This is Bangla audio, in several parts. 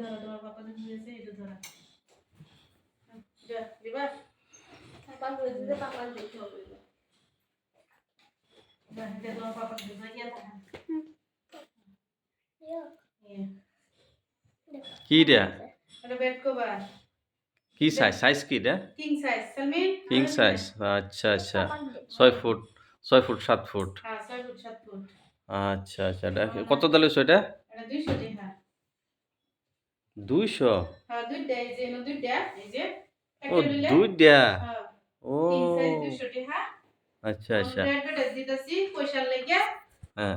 ধরো তোমার পাপা এটা ধরো। যা লিবা পাপা করে দিতে পাপা দেখতে হবে এটা তোমার পাপা দিয়েছে দেখা। কি রে? এটা বেড কভার। কি সাইজ সাইজ কি রে? King size Salmin? King size আচ্ছা আচ্ছা। ছয় ফুট ছয় ফুট সাত ফুট। হ্যাঁ আচ্ছা আচ্ছা। কত দালে এটা এটা দুইশো টাকা দুইশো? হ্যাঁ ও দুইটা? হ্যাঁ ও। টাকা আচ্ছা আচ্ছা। হ্যাঁ।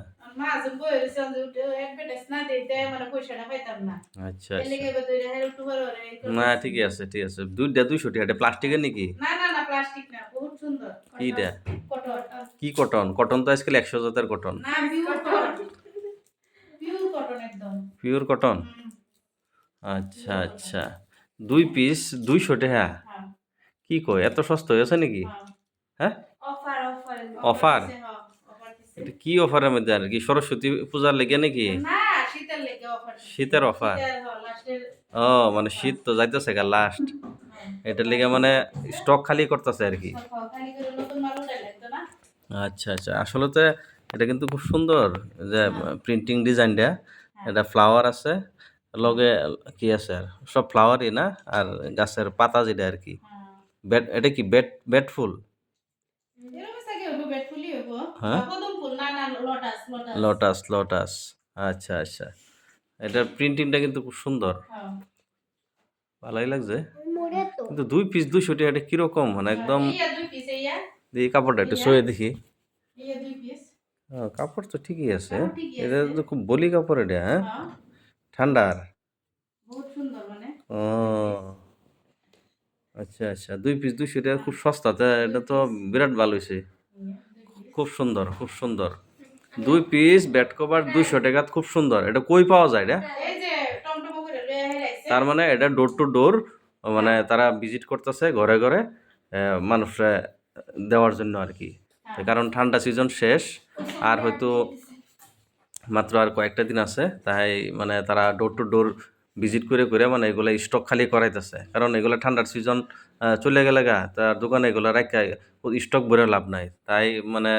না মানে আচ্ছা আচ্ছা। দিছি। আছে ঠিক আছে। দুইটা দুইশো টাকা প্লাস্টিকের নাকি? কিটা কি কটন? কটন তো আজকাল একশো জাতের cotton. Pure cotton pure cotton একদম পিওর কটন হুম, আচ্ছা আচ্ছা। দুই পিস দুইশো টাকা? হ্যাঁ কি কয় এত সস্তা হয়েছে নাকি? হ্যাঁ? অফার হ্যাঁ, কি অফারের মধ্যে আর কি সরস্বতী পূজার লেগে নাকি? শীতের অফার হ্যাঁ, ও মানে শীত তো যাইতেছে গা লাস্ট হ্যাঁ, এটার লেগে মানে স্টক খালি করতেছে আর কি। আচ্ছা আচ্ছা। আসলে তো এটা কিন্তু খুব সুন্দর যে প্রিন্টিং ডিজাইনটা এটা ফ্লাওয়ার আছে। লগে কি আছে আর? সব ফ্লাওয়ারই না? আর গাছের পাতা যেটা আর কি। হ্যাঁ। বেড এটা কি বেড বেড ফুল? হইব। হ্যাঁ? লটাস লটাস লটাস লটাস আচ্ছা আচ্ছা। এটার প্রিন্টিংটা কিন্তু খুব সুন্দর। হ্যাঁ। ভালোই লাগছে। কিন্তু দুই পিস দুইশো টাকা এটা কীরকম? মানে একদম ইয়া দুই পিস ইয়া দেখি কাপড়টা একটু সয়ে দেখি। ইয়া দুই পিস ও, কাপড় তো ঠিকই আছে। এটা তো খুব বলি কাপড় এটা হ্যাঁ? হ্যাঁ। ঠান্ডার? মানে। ও আচ্ছা আচ্ছা দুই পিস দুইশো টাকা খুব সস্তা তা এটা তো বিরাট ভালো হয়েছে। খুব সুন্দর খুব সুন্দর। দুই পিস ব্যাট কভার দুইশো টাকা খুব সুন্দর। এটা কই পাওয়া যায় এটা তার মানে এটা ডোর টু ডোর মানে তারা ভিজিট করতেছে ঘরে ঘরে মানুষরা দেওয়ার জন্য আর কি। কারণ ঠান্ডা সিজন শেষ আর হয়তো মাত্র আর কয়েকটা দিন আছে তাই মানে তারা ডোর টু ডোর ভিজিট করে করে মানে এগুলো স্টক খালি করাইতেছে। কারণ এগুলো ঠান্ডার সিজন চলে গেলে গা তার দোকানে এগুলো রাখা স্টক ভরে লাভ নাই। তাই মানে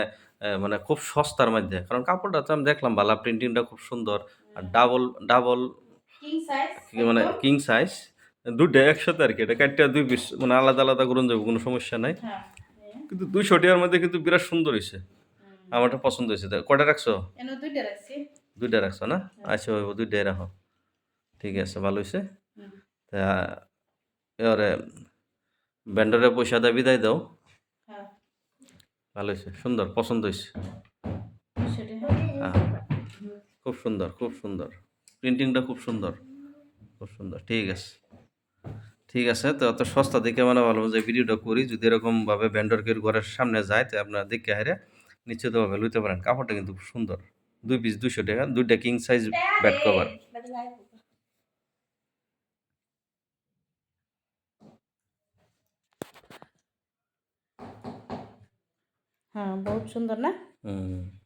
মানে খুব সস্তার মধ্যে। কারণ কাপড়টা তো আমি দেখলাম ভালো প্রিন্টিংটা খুব সুন্দর। আর ডাবল ডাবল মানে কিং সাইজ দুটো একসাথে আর কি এটা কাটটা দুই পিস মানে আলাদা আলাদা করুন যাবে কোনো সমস্যা নাই। হ্যাঁ। কিন্তু দুইশো টাকার মধ্যে কিন্তু বিরাট সুন্দর হয়েছে আমারটা পছন্দ হয়েছে। কটা রাখছো? দুইটা রাখছো। না? আচ্ছা ওই দুইটাই রাখো। ঠিক আছে ভালো হয়েছে। তা এবারে ব্যান্ডারে পয়সা দিয়ে বিদায় দাও। হ্যাঁ। ভালো হয়েছে সুন্দর পছন্দ হয়েছে। হ্যাঁ খুব সুন্দর খুব সুন্দর। প্রিন্টিংটা খুব সুন্দর খুব সুন্দর। ঠিক আছে। ঠিক আছে তো অত সস্তা দেখে মানে ভালো যে ভিডিওটা করি। যদি এরকমভাবে ভেন্ডরকের ঘরের সামনে যায় তো আপনারা দেখে হারে নিশ্চিতভাবে লইতে পারেন। কাপড়টা কিন্তু সুন্দর। দুই পিস দুশো টাকা দুইটা কিং সাইজ ব্যাট কভার হ্যাঁ বহুত সুন্দর না? হুম।